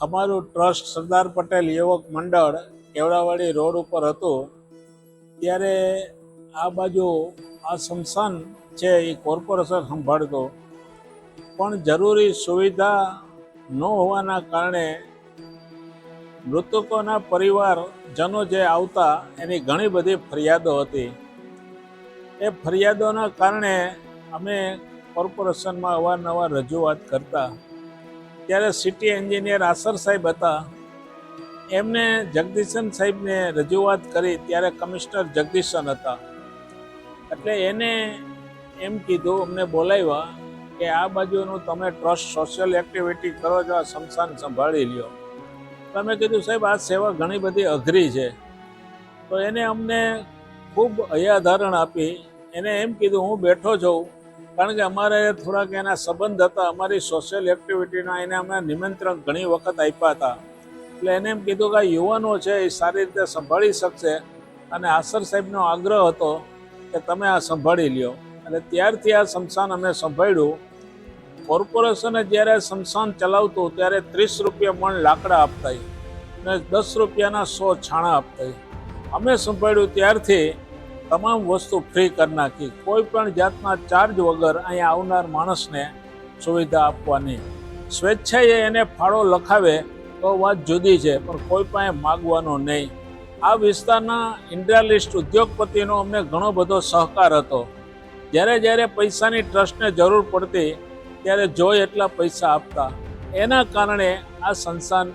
અમારું ટ્રસ્ટ સરદાર પટેલ યુવક મંડળ કેવડાવાડી રોડ ઉપર હતું. ત્યારે આ બાજુ આ સ્મશાન છે એ કોર્પોરેશન સંભાળતો. પણ જરૂરી સુવિધા ન હોવાના કારણે મૃતકોના પરિવારજનો જે આવતા એની ઘણી બધી ફરિયાદો હતી. એ ફરિયાદોના કારણે અમે કોર્પોરેશનમાં અવારનવાર રજૂઆત કરતા. ત્યારે સિટી એન્જિનિયર આસર સાહેબ હતા. એમને જગદીશન સાહેબને રજૂઆત કરી ત્યારે કમિશનર જગદીશન હતા. એટલે એને એમ કીધું, અમને બોલાવ્યા કે આ બાજુનું તમે ટ્રસ્ટ સોશિયલ એક્ટિવિટી કરો છો, આ સ્મશાન સંભાળી લ્યો. તમે કીધું, સાહેબ, આ સેવા ઘણી બધી અઘરી છે. તો એને અમને ખૂબ હૈયાધારણ આપી. એને એમ કીધું, હું બેઠો છું કારણ કે અમારે થોડાક એના સંબંધ હતા. અમારી સોશિયલ એક્ટિવિટીના એને અમે નિમંત્રણ ઘણી વખત આપ્યા હતા. એટલે એને એમ કીધું કે આ યુવાનો છે એ સારી રીતે સંભાળી શકશે અને આસર સાહેબનો આગ્રહ હતો કે તમે આ સંભાળી લ્યો. અને ત્યારથી આ સ્મશાન અમે સંભાળ્યું. કોર્પોરેશને જ્યારે સ્મશાન ચલાવતું ત્યારે ત્રીસ રૂપિયા મણ લાકડા આપતા અને દસ રૂપિયાના સો છાણા આપતા અમે સંભાળ્યું ત્યારથી તમામ વસ્તુ ફ્રી કરી નાખી. કોઈ પણ જાતના ચાર્જ વગર અહીંયા આવનાર માણસને સુવિધા આપવાની. સ્વેચ્છાએ એને ફાળો લખાવે તો વાત જુદી છે, પણ કોઈ પાસે માગવાનો નહીં. આ વિસ્તારના ઇન્ડ્રાલિસ્ટ ઉદ્યોગપતિનો અમને ઘણો બધો સહકાર હતો. જ્યારે જ્યારે પૈસાની ટ્રસ્ટને જરૂર પડતી, ત્યારે જોઈ એટલા પૈસા આપતા. એના કારણે આ સંસ્થાન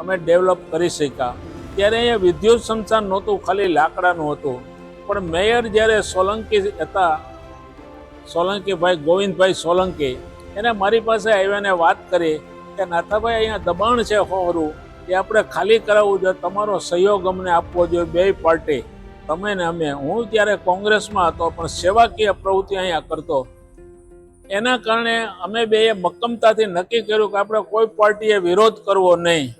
અમે ડેવલપ કરી શક્યા. ત્યારે અહીંયા વિદ્યુત સંસ્થાન નહોતું, ખાલી લાકડાનું હતું. પણ મેયર જ્યારે સોલંકી હતા, સોલંકીભાઈ, ગોવિંદભાઈ સોલંકી, એને મારી પાસે આવીને વાત કરી કે નાથાભાઈ, અહીંયા દબાણ છે હોરું એ આપણે ખાલી કરાવવું જોઈએ, તમારો સહયોગ અમને આપવો જોઈએ, બે પાર્ટી. તમે ને અમે. હું ત્યારે કોંગ્રેસમાં હતો, પણ સેવાકીય પ્રવૃત્તિ અહીંયા કરતો. એના કારણે અમે બે મક્કમતાથી નક્કી કર્યું કે આપણે કોઈ પાર્ટીએ વિરોધ કરવો નહીં.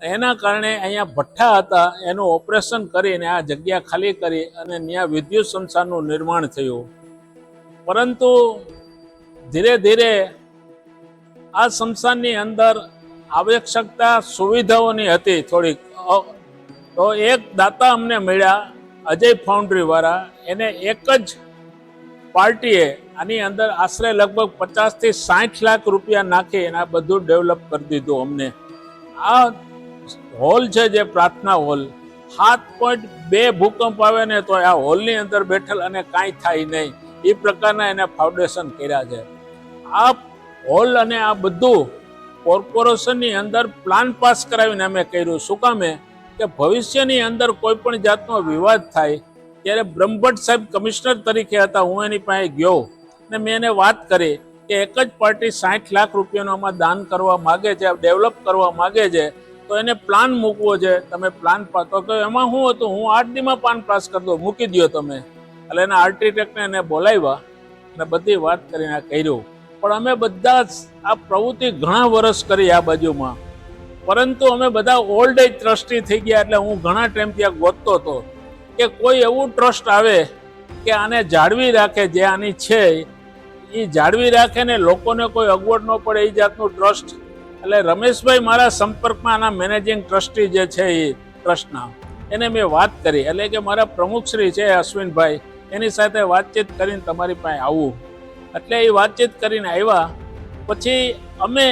એના કારણે અહીંયા ભઠ્ઠા હતા, એનું ઓપરેશન કરીને આ જગ્યા ખાલી કરી અને ત્યાં વિદ્યુત સંસારનું નિર્માણ થયું. પરંતુ ધીરે ધીરે આ સંસારની અંદર આવશ્યકતા સુવિધાઓની હતી થોડીક. તો એક દાતા અમને મળ્યા, અજય ફાઉન્ડ્રી વાળા. એને એક જ પાર્ટીએ આની અંદર આશરે લગભગ પચાસથી સાઠ લાખ રૂપિયા નાખી અને આ બધું ડેવલપ કરી દીધું અમને. આ હોલ છે જે પ્રાર્થના હોલ. સાત પોઈન્ટ બે ભૂકંપ આવે ને તો આ હોલની અંદર બેઠેલ અને કાંઈ થાય નહીં. એ પ્રકારના એને ફાઉન્ડેશન કર્યા છે. આ હોલ અને આ બધું કોર્પોરેશનની અંદર પ્લાન પાસ કરાવીને અમે કર્યું. શું કામે કે ભવિષ્યની અંદર કોઈ પણ જાતનો વિવાદ થાય, ત્યારે બ્રહ્મભટ્ટ સાહેબ કમિશનર તરીકે હતા, હું એની પાસે ગયો. ને મેં એને વાત કરી કે એક જ પાર્ટી સાઠ લાખ રૂપિયાનું આમાં દાન કરવા માગે છે ડેવલપ કરવા માગે છે. તો એને પ્લાન મૂકવો છે. તમે પ્લાન તો એમાં શું હતું? હું આઠ દીમાં પ્લાન પાસ કરી દો મૂકી દો તમે. એટલે એના આર્ટિટેક્ટને એને બોલાવ્યા અને બધી વાત કરીને કર્યું. પણ અમે બધા જ આ પ્રવૃત્તિ ઘણા વર્ષ કરી આ બાજુમાં. પરંતુ અમે બધા ઓલ્ડ એજ ટ્રસ્ટી થઈ ગયા એટલે હું ઘણા ટાઈમ ત્યાં ગોતતો હતો. કે કોઈ એવું ટ્રસ્ટ આવે કે આને જાળવી રાખે જે આની છે એ જાળવી રાખે ને લોકોને કોઈ અગવડ ન પડે એ જાતનું ટ્રસ્ટ એટલે રમેશભાઈ મારા સંપર્કમાં આના મેનેજિંગ ટ્રસ્ટી જે છે એ ટ્રસ્ટના એને મેં વાત કરી. એટલે કે મારા પ્રમુખશ્રી છે અશ્વિનભાઈ, એની સાથે વાતચીત કરીને તમારી પાસે આવું. એટલે એ વાતચીત કરીને આવ્યા. પછી અમે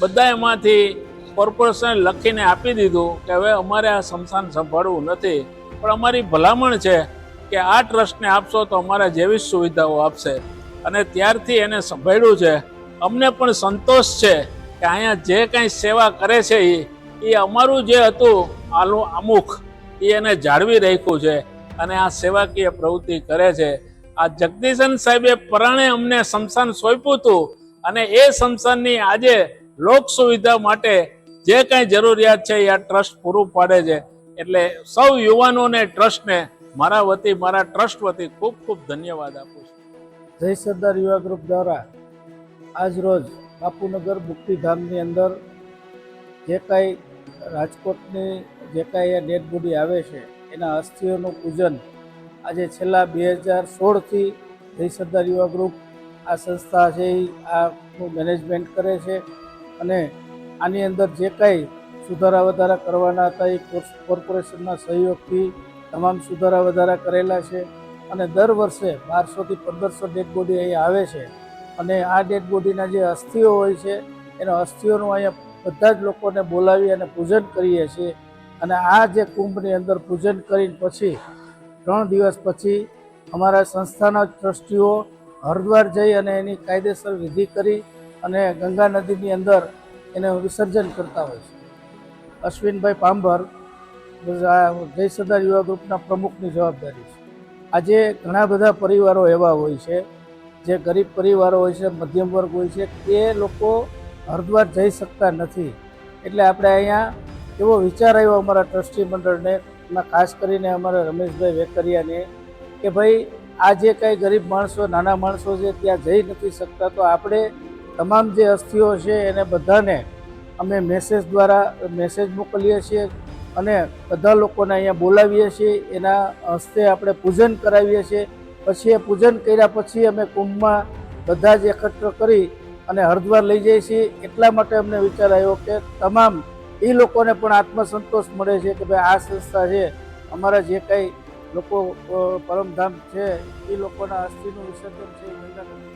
બધા એમાંથી કોર્પોરેશને લખીને આપી દીધું કે હવે અમારે આ સ્મશાન સંભાળવું નથી. પણ અમારી ભલામણ છે કે આ ટ્રસ્ટને આપશો તો અમારા જેવી જ સુવિધાઓ આપશે. અને ત્યારથી એને સંભાળ્યું છે. અમને પણ સંતોષ છે કે અહીંયા જે કાંઈ સેવા કરે છે એ એ અમારું જે હતું, આલું અમુક એ એને જાળવી રાખ્યું છે અને આ સેવાકીય પ્રવૃત્તિ કરે છે. આ જગદીશન સાહેબે પરાણે અમને સ્મશાન સોંપ્યું હતું અને એ શમશાનની આજે લોક સુવિધા માટે જે કાંઈ જરૂરિયાત છે એ આ ટ્રસ્ટ પૂરું પાડે છે. એટલે સૌ યુવાનોને, ટ્રસ્ટને, મારા વતી, મારા ટ્રસ્ટ વતી ખૂબ ખૂબ ધન્યવાદ આપું છું. જય સરદાર યુવા ગ્રુપ દ્વારા આજ રોજ બાપુનગર મુક્તિધામની અંદર જે કાંઈ રાજકોટની જે કાંઈ ડેડ બોડી આવે છે, એના અસ્થિઓનું પૂજન આજે છેલ્લા બે હજાર સોળથી જય સરદાર યુવા ગ્રુપ આ સંસ્થા છે એ આનું મેનેજમેન્ટ કરે છે અને આની અંદર જે કાંઈ સુધારા વધારા કરવાના હતા એ કોર્પોરેશનના સહયોગથી તમામ સુધારા વધારા કરેલા છે અને દર વર્ષે બારસોથી પંદરસો ડેડ બોડી અહીં આવે છે. અને આ ડેડ બોડીના જે અસ્થિઓ હોય છે, એના અસ્થિઓનું અહીંયા બધા જ લોકોને બોલાવી અને પૂજન કરીએ છીએ. અને આ જે કુંભની અંદર પૂજન કરીને પછી, ત્રણ દિવસ પછી અમારા સંસ્થાના ટ્રસ્ટીઓ હરિદ્વાર જઈ અને એની કાયદેસર વિધિ કરી અને ગંગા નદીની અંદર એને વિસર્જન કરતા હોય છે. અશ્વિનભાઈ પાંભર જય સરદાર યુવા ગ્રુપના પ્રમુખની જવાબદારી છે. આજે ઘણા બધા પરિવારો એવા હોય છે જે ગરીબ પરિવારો હોય છે, મધ્યમ વર્ગ હોય છે, એ લોકો હરિદ્વાર જઈ શકતા નથી. એટલે આપણે અહીંયા એવો વિચાર આવ્યો અમારા ટ્રસ્ટી મંડળને ખાસ કરીને અમારા રમેશભાઈ વેકરિયાને, કે ભાઈ, આ જે કાંઈ ગરીબ માણસો, નાના માણસો છે, ત્યાં જઈ નથી શકતા, તો આપણે તમામ જે અસ્થિઓ છે, એને બધાને અમે મેસેજ દ્વારા મેસેજ મોકલીએ છીએ અને બધા લોકોને અહીંયા બોલાવીએ છીએ, એના હસ્તે આપણે પૂજન કરાવીએ છીએ. પછી એ પૂજન કર્યા પછી અમે કુંભમાં બધા જ એકત્ર કરી અને હરિદ્વાર લઈ જઈએ છીએ. એટલા માટે અમને વિચાર આવ્યો કે તમામ એ લોકોને પણ આત્મસંતોષ મળે છે કે ભાઈ આ સંસ્થા છે, અમારા જે કાંઈ લોકો પરમધામ છે, એ લોકોના અસ્થિનું વિસર્જન છે, એ